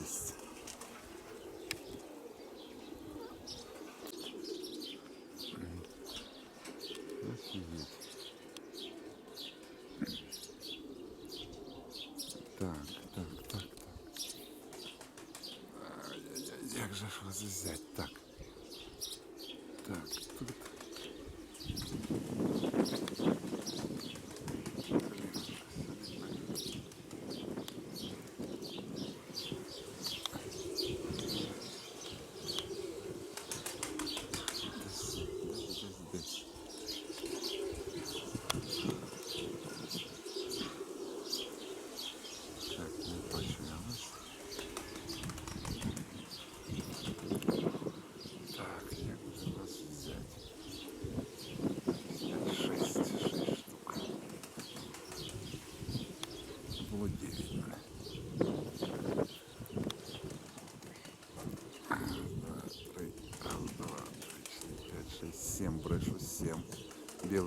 6. Офігеть. Так, так, так, так. Як же ж вас взять? Так. Так,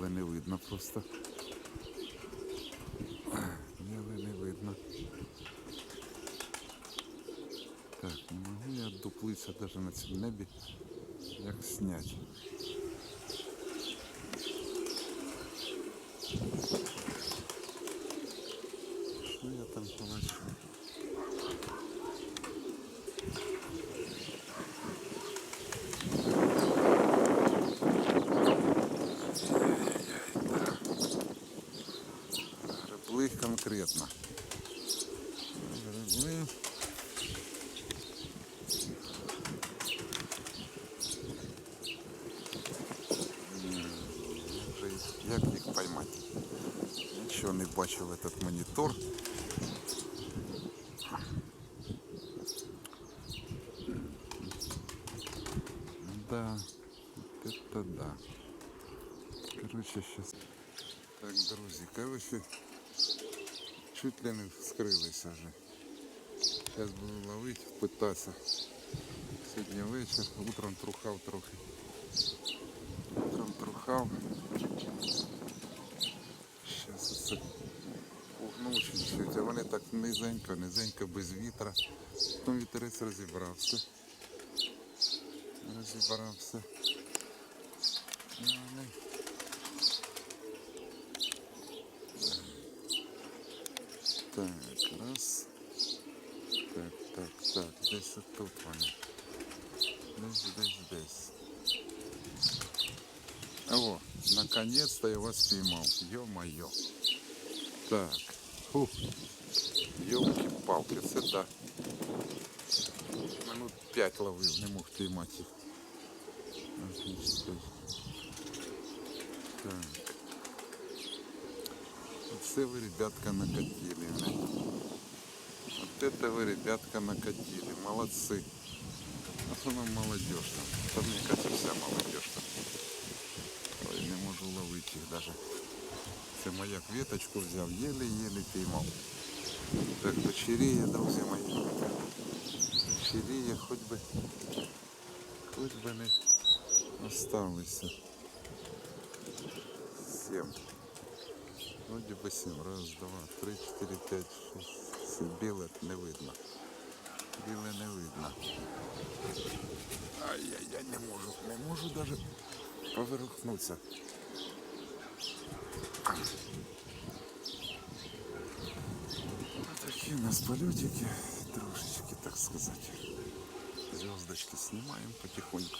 Белый не видно просто. Белый не видно. Так, не могу я дуплиться даже на цьому небі, як снять. конкретно. Гребли. Вже їх- Як їх поймати? Нічого не бачив в этот монітор. Да, вот это да. Короче, сейчас. Так, друзі, короче, Чуть ли не вскрилися вже. Зараз буду ловити, питатися. Сьогодні вечір, утром трухав трохи. Утром трухав. Зараз оце пугнув чуть-чуть, а вони так низенько, низенько, без вітра. Потім вітерець розібрався. Розібрався. І Так, раз. Так, так, так, десь тут вони. Десь, десь, десь. О, наконец-то я вас поймал. Ё-моё. Так. Фух. Ёлки-палки, це да. Минут п'ять ловив, не мог піймати. Так. Оце ви, ребятка, накатили. не? Вот это вы, ребятка, накатили. Молодцы. В основном молодежь там. Там, мне кажется, вся молодежь там. Ой, не можу ловити їх даже. Це маяк веточку взяв, єле-єле піймав. Так, дочеріє, друзі мої. Дочеріє, хоч би, хоч би не осталися. Сім. Вроде бы семь. Раз, два, три, четыре, пять, шесть, семь. Біле не видно. Біле не видно. Ай-яй-яй, не можу, не можу даже поверхнуться. Такие у нас полетики, трошечки, так сказать. Звездочки снимаем потихоньку.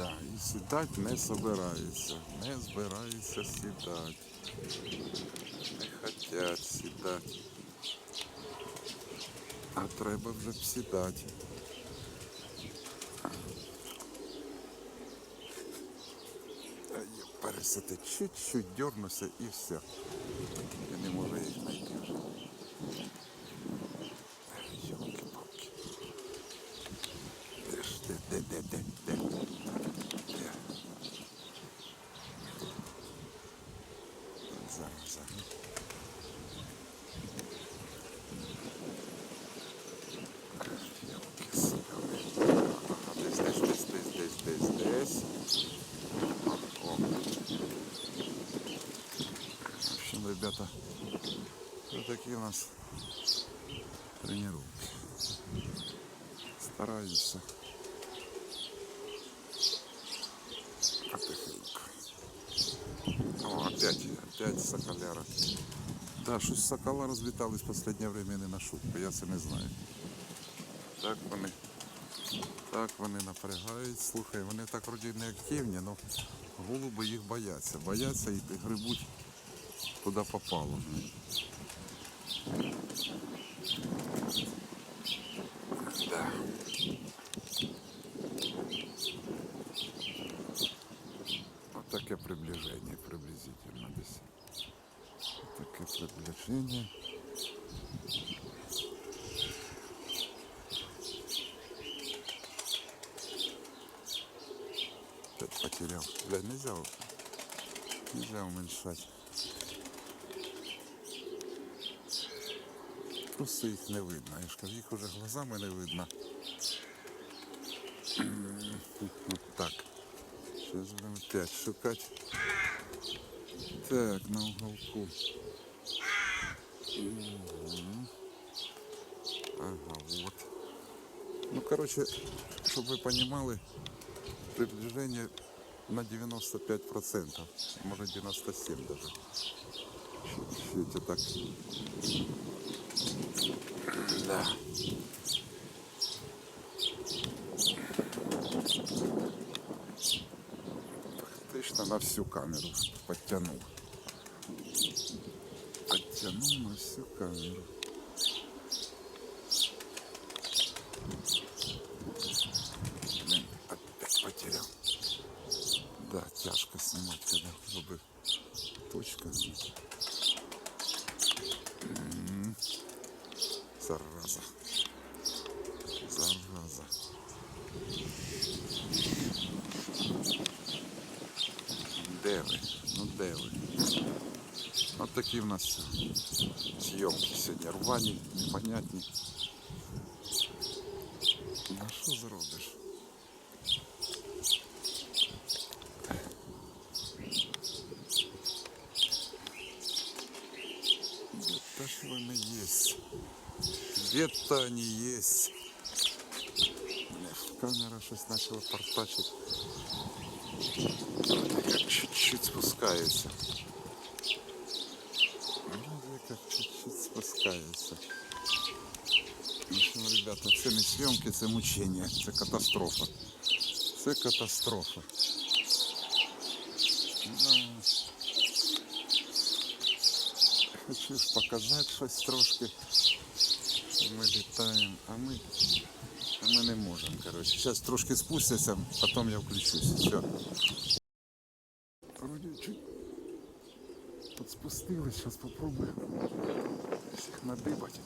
Да, і сідати не собираються. Не збираються сідати. Не хочуть сідати. А треба вже б сідати. Пересити чуть-чуть дернуся і все. ребята. Вот такие у нас тренировки. Стараемся. Потихоньку. О, опять, опять соколяра. Да, щось сокола розлітались в останнє время не на шутку, я це не знаю. Так вони, так вони напрягають. Слухай, вони так вроді не активні, але голуби їх бояться. Бояться і грибуть куди попало. Да. Вот такое приближение приблизительно здесь. Вот такое приближение. Опять потерял. Бля, нельзя, нельзя уменьшать. Просто їх не видно. Я ж кажу, їх уже глазами не видно. От так. Зараз будемо опять шукати. Так, на уголку. Ага, вот. Ну, короче, чтобы вы понимали, приближение на 95%, может 97 даже. Чуть-чуть так. Да. Фактично на всю камеру подтянул. Подтянул на всю камеру. Зараза. Зараза. Де ви? Ну де ви? От такі в нас зйомки сьогодні рвані, непонятні. Ну що зробиш? Где-то ж вони є. Где-то они есть. Камера щось почала портачити. Як чуть-чуть спускається. Вроде как чуть-чуть спускається. В общем, ребята, це не зйомки, це мучення, це катастрофа. Це катастрофа. Хочу ж показати щось трошки. Ми літаємо, а ми, а ми не можемо. Коротше. Зараз трошки спустяться, потім я включусь. Все. Вроді чуть подспустились, зараз попробую всіх надибати.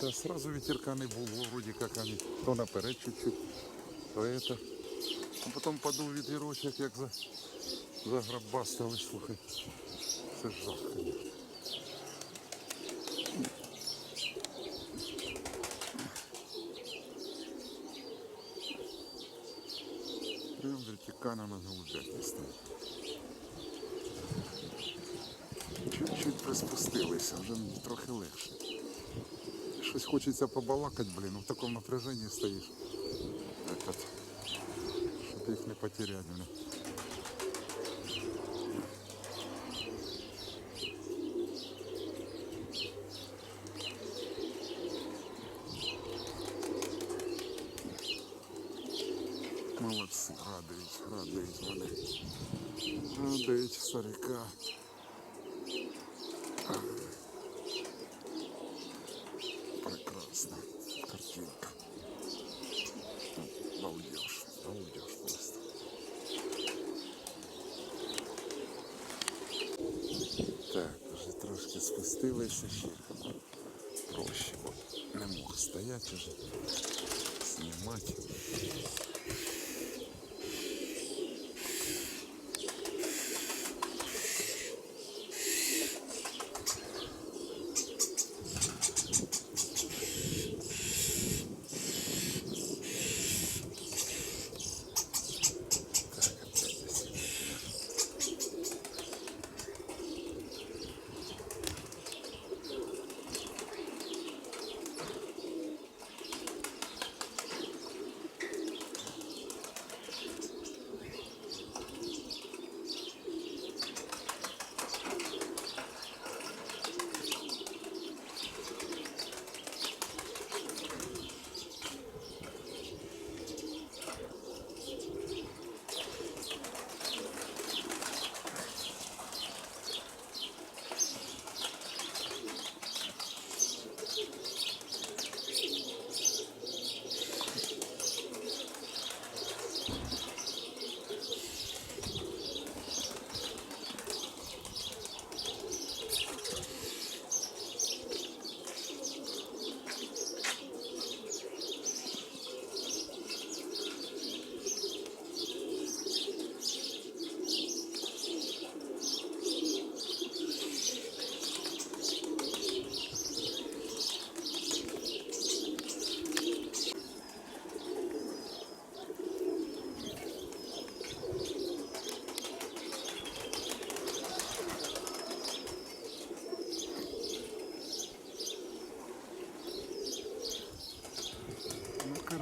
Да, сразу ветерка не було, вроде как они то наперед чуть-чуть, то это. А потом подув ветерочок, як за, заграбастали, слухай. Це жах, конечно. Прям вертикально на голубях не стоїть. Чуть-чуть приспустилися, вже трохи легше. щось хочеться побалакати, блін, в таком напряженні стоишь. Так от, щоб не потеряти, блін. Молодці, радують, радують вони. Радують старика. Спустилися ще. Проще, не мог стояти вже. Знімати. Так, опять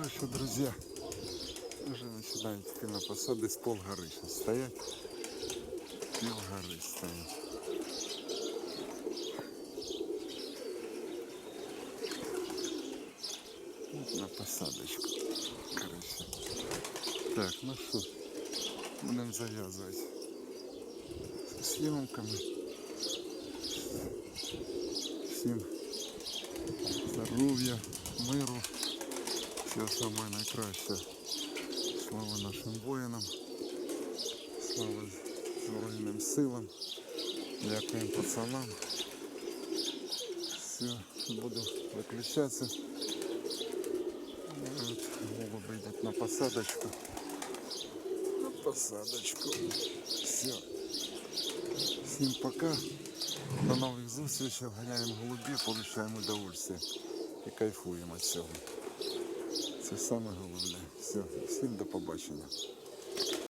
здесь. Ну, короче, друзья, уже начинают идти на посады с полгоры сейчас стоять. Пол горы стоят. Вот на посадочку. Короче. Так, ну что, будем завязывать с съемками. Всем всього самого найкраще. Слава нашим воїнам, слава Збройним силам, дякуємо пацанам. Все, буду виключатися. От, голуби йдуть на посадочку. На посадочку. Все. Всім пока. До нових зустрічей. Ганяємо голубів, получаємо удовольствие і кайфуємо від цього. Це саме головне. Все, всім до побачення.